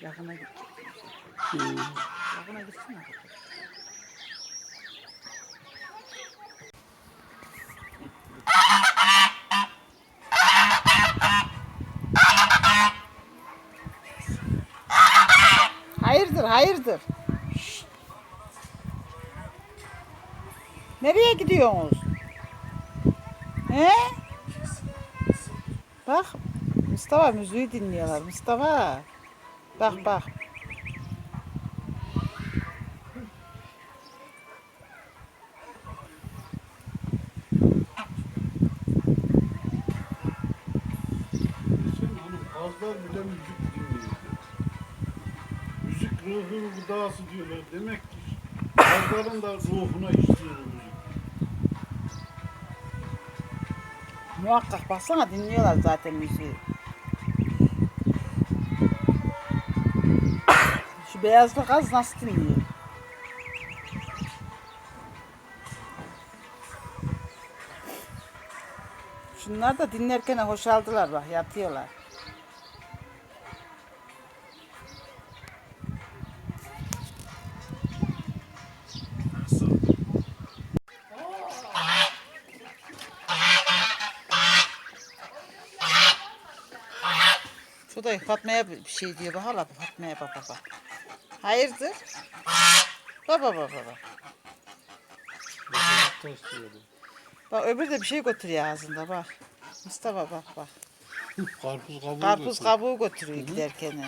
Yakına gidecek. Hmm. Gitsene. Hayırdır, hayırdır. Nereye gidiyorsunuz? He? Bak, Mustafa müziği dinliyorlar. Mustafa. Bak bak. Bile müzik dinliyor. Müzik ruhun gıdası diyorlar. Demek ki da ruhuna işliyor müzik. Muhakkak baksana dinliyorlar zaten müziği. Şu beyazlı kaz nasıl dinliyor? Şunlar da dinlerken hoşaldılar bak yatıyorlar. Şu da Fatma'ya bir şey diyor hala Fatma'ya bak bak bak. Hayırdır? Baba baba baba. Bak öbürü de bir şey götürüyor ağzında bak. Mustafa bak bak. Karpuz kabuğu Karpuz götür. kabuğu götürüyor giderken.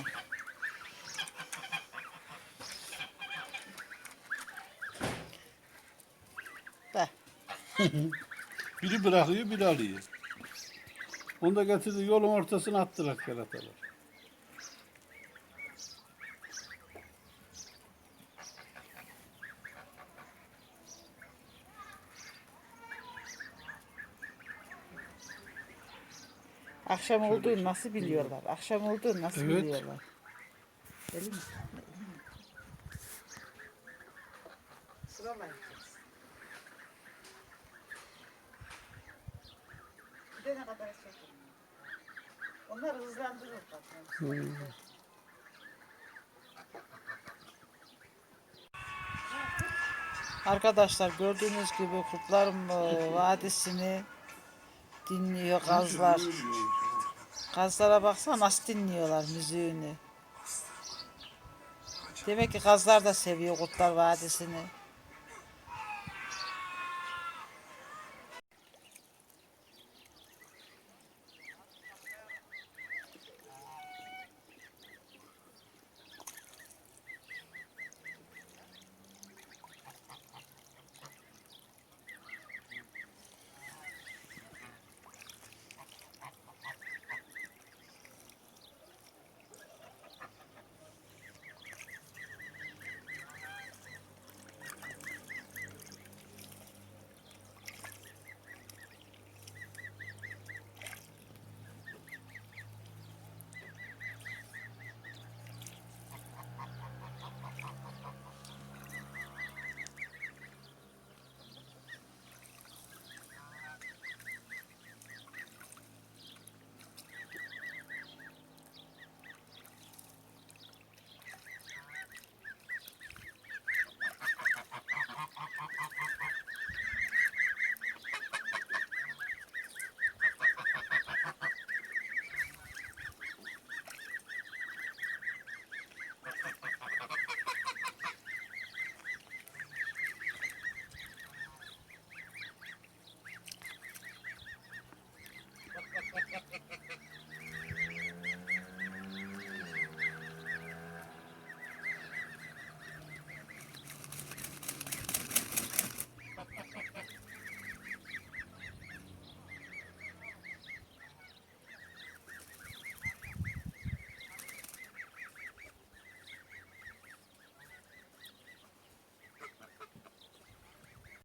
Bak. Biri bırakıyor, biri alıyor. Onu da getirdi yolun ortasına attılar keratalar. Akşam olduğunu nasıl biliyorlar? Akşam olduğunu nasıl Evet. biliyorlar? Elim mi? Sıralayacağız. Gidene kadar çekin. Onlar hızlandırır bakın. Arkadaşlar gördüğünüz gibi Kurtlar Vadisi'ni dinliyor gazlar. Gazlara baksana nasıl dinliyorlar müziğini. Demek ki gazlar da seviyor Kurtlar Vadisi'ni.